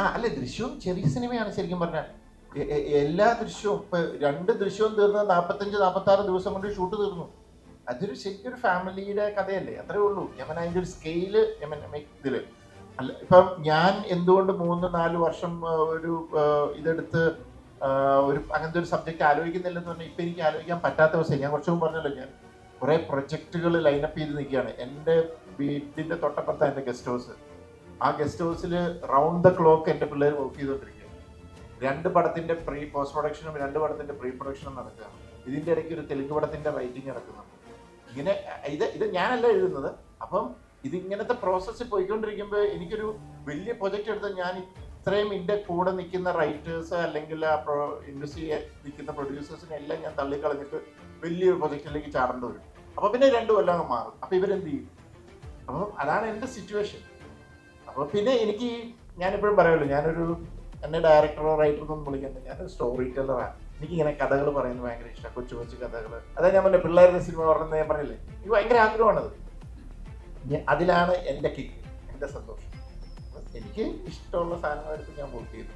ആ അല്ല ദൃശ്യവും ചെറിയ സിനിമയാണ് ശരിക്കും പറഞ്ഞാൽ. എല്ലാ ദൃശ്യവും ഇപ്പൊ രണ്ട് ദൃശ്യവും തീർന്ന നാപ്പത്തഞ്ച് നാപ്പത്തി ആറ് ദിവസം കൊണ്ട് ഷൂട്ട് തീർന്നു. അതൊരു ശരിക്കും ഒരു ഫാമിലിയുടെ കഥയല്ലേ? അത്രേ ഉള്ളൂ. ഞാൻ അതിന്റെ ഒരു സ്കെയിൽ ഇതിൽ. അല്ല ഇപ്പം ഞാൻ എന്തുകൊണ്ട് മൂന്ന് നാല് വർഷം ഒരു ഇതെടുത്ത് ഒരു അങ്ങനത്തെ ഒരു സബ്ജക്റ്റ് ആലോചിക്കുന്നില്ലെന്ന് പറഞ്ഞാൽ ഇപ്പൊ എനിക്ക് ആലോചിക്കാൻ പറ്റാത്ത അവസ്ഥ ഞാൻ കുറച്ചും പറഞ്ഞല്ലോ ഞാൻ. കുറെ പ്രൊജക്ടുകൾ ലൈനപ്പ് ചെയ്ത് നിൽക്കുകയാണ്. എന്റെ വീട്ടിന്റെ തൊട്ടപ്പുറത്താണ് എന്റെ ഗസ്റ്റ് ഹൗസ് ആ ഗസ്റ്റ് ഹൗസിൽ റൗണ്ട് ദ ക്ലോക്ക് എന്റെ പിള്ളേർ വർക്ക് ചെയ്തുകൊണ്ടിരിക്കുകയാണ് രണ്ട് പടത്തിന്റെ പ്രീ പോസ്റ്റ് പ്രൊഡക്ഷനും രണ്ട് പടത്തിന്റെ പ്രീ പ്രൊഡക്ഷനും നടക്കുകയാണ്. ഇതിന്റെ ഇടയ്ക്ക് ഒരു തെലുങ്ക് പടത്തിന്റെ റൈറ്റിംഗ് നടക്കുന്നുണ്ട്. ഇങ്ങനെ ഇത് ഇത് ഞാനല്ല എഴുതുന്നത്. അപ്പം ഇതിങ്ങനത്തെ പ്രോസസ്സ് പോയിക്കൊണ്ടിരിക്കുമ്പോൾ എനിക്കൊരു വലിയ പ്രൊജക്റ്റ് എടുത്ത് ഞാൻ ഇത്രയും എന്റെ കൂടെ നിൽക്കുന്ന റൈറ്റേഴ്സ് അല്ലെങ്കിൽ ആ പ്രോ ഇൻഡസ്ട്രി നിൽക്കുന്ന പ്രൊഡ്യൂസേഴ്സിനെ എല്ലാം ഞാൻ തള്ളിക്കളഞ്ഞിട്ട് വലിയൊരു പ്രൊജക്റ്റിലേക്ക് ചാടേണ്ടി വരും. അപ്പോൾ പിന്നെ രണ്ടു കൊല്ലം മാറും. അപ്പോൾ ഇവരെന്ത് ചെയ്യും? അപ്പം അതാണ് എന്റെ സിറ്റുവേഷൻ അപ്പോൾ പിന്നെ എനിക്ക് ഞാനിപ്പോഴും പറയുള്ളൂ ഞാനൊരു എന്നെ ഡയറക്ടറോ റൈറ്ററോ ഒന്നും വിളിക്കുന്നത് ഞാൻ സ്റ്റോറി ടെല്ലറാണ് എനിക്ക് ഇങ്ങനെ കഥകൾ പറയുന്നത് ഭയങ്കര ഇഷ്ടമാണ് കൊച്ചു കൊച്ചു കഥകൾ അതായത് ഞാൻ പറഞ്ഞ പിള്ളേരുടെ സിനിമ പറഞ്ഞത് ഞാൻ പറഞ്ഞില്ലേ? എനിക്ക് ഭയങ്കര ആഗ്രഹമാണത്. അതിലാണ് എന്റെ കിക്ക് എന്റെ സന്തോഷം. എനിക്ക് ഇഷ്ടമുള്ള സാധനങ്ങളെടുത്ത് ഞാൻ വോട്ട് ചെയ്തു